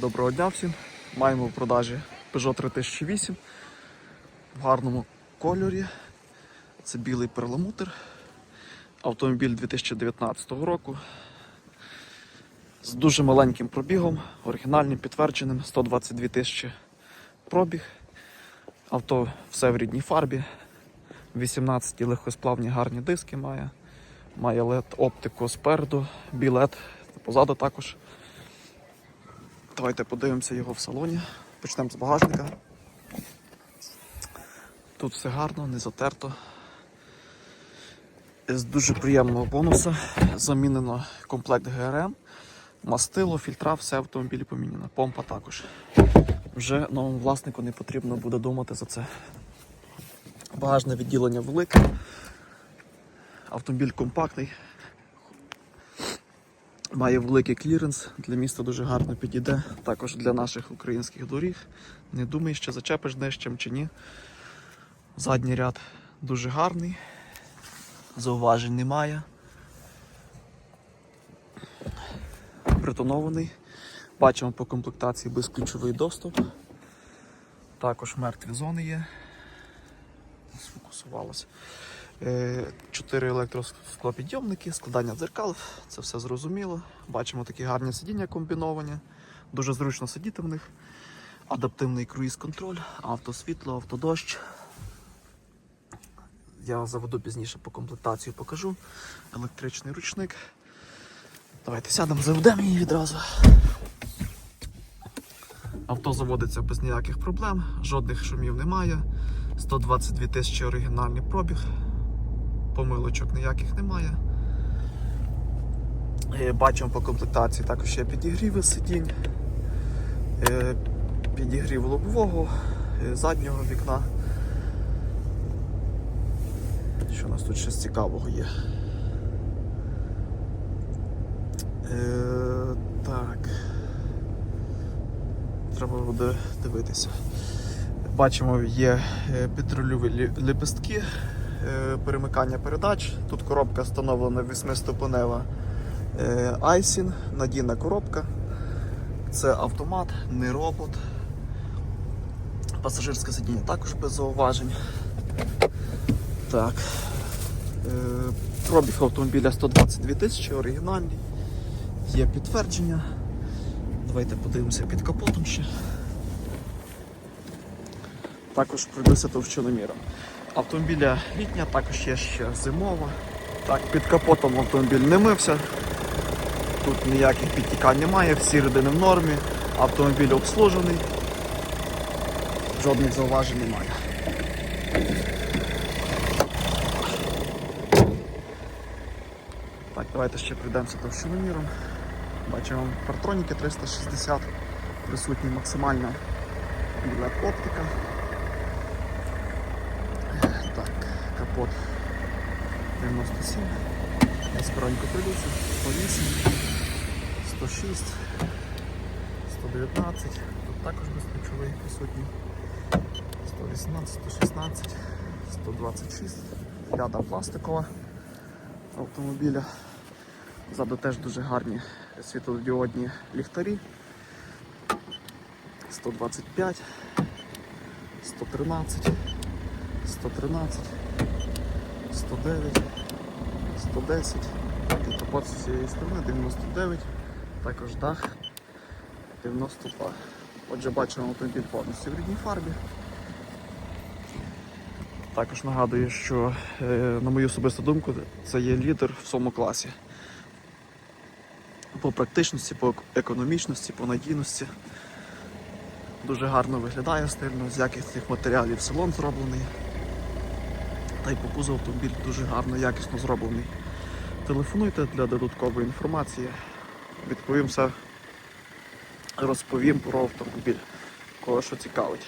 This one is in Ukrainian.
Доброго дня всім. Маємо в продажі Peugeot 3008 в гарному кольорі. Це білий перламутр. Автомобіль 2019 року. З дуже маленьким пробігом, оригінальним підтвердженим 122 тисячі пробіг. Авто все в рідній фарбі. 18 легкосплавні гарні диски має. Має LED оптику спереду, білет позаду також. Давайте подивимося його в салоні. Почнемо з багажника. Тут все гарно, не затерто. З дуже приємного бонуса замінено комплект ГРМ, мастило, фільтра, все в автомобілі поміняно. Помпа також. Вже новому власнику не потрібно буде думати за це. Багажне відділення велике. Автомобіль компактний. Має великий кліренс, для міста дуже гарно підійде, також для наших українських доріг. Не думай, що зачепиш дещем чи ні. Задній ряд дуже гарний, зауважень немає. Притонований. Бачимо по комплектації безключовий доступ. Також мертві зони є. Сфокусувалося. Е, Чотири електросклопідйомники, складання дзеркал, це все зрозуміло. Бачимо такі гарні сидіння комбіновані, дуже зручно сидіти в них. Адаптивний круїз-контроль, автосвітло, автодощ. Я заведу пізніше по комплектацію покажу. Електричний ручник. Давайте сядемо, заведемо її відразу. Авто заводиться без ніяких проблем, жодних шумів немає. 122 тисячі оригінальний пробіг помилочок ніяких немає. Е, Бачимо по комплектації також є підігріви сидінь, е, підігрів лобового, е, заднього вікна. Що у нас тут з цікавого є? Так. Треба буде дивитися. Бачимо, є підрульові лі- лепестки е, перемикання передач. Тут коробка встановлена 8-ступенева е, Айсін, надійна коробка. Це автомат, не робот. Пасажирське сидіння також без зауважень. Так. Е, Пробіг автомобіля 122 тисячі, оригінальний. Є підтвердження. Давайте подивимося під капотом ще. Також пройдуся товщиноміром. Автомобіля літня, також є ще зимова. Так, під капотом автомобіль не мився. Тут ніяких підтікань немає, всі рідини в нормі, автомобіль обслужений, жодних зауважень немає. Так, давайте ще пройдемося товщиноміром. Бачимо партроніки 360, присутні максимальна біла оптика. Так, капот 97, скоронько приліться, 108, 106, 119, тут також безключовий присутній, 118, 116, 126, ляда пластикова автомобіля. Ззаду теж дуже гарні світлодіодні ліхтарі. 125, 113, 113, 109, 110, і капот з цієї сторони 99, також дах 92. Отже, бачимо автомобіль повністю в рідній фарбі. Також нагадую, що, е, на мою особисту думку, це є лідер в своєму класі. По практичності, по економічності, по надійності. Дуже гарно виглядає стильно, з якісних матеріалів салон зроблений. Та й по кузову автомобіль дуже гарно, якісно зроблений. Телефонуйте для додаткової інформації. Відповім все, розповім про автомобіль, кого що цікавить.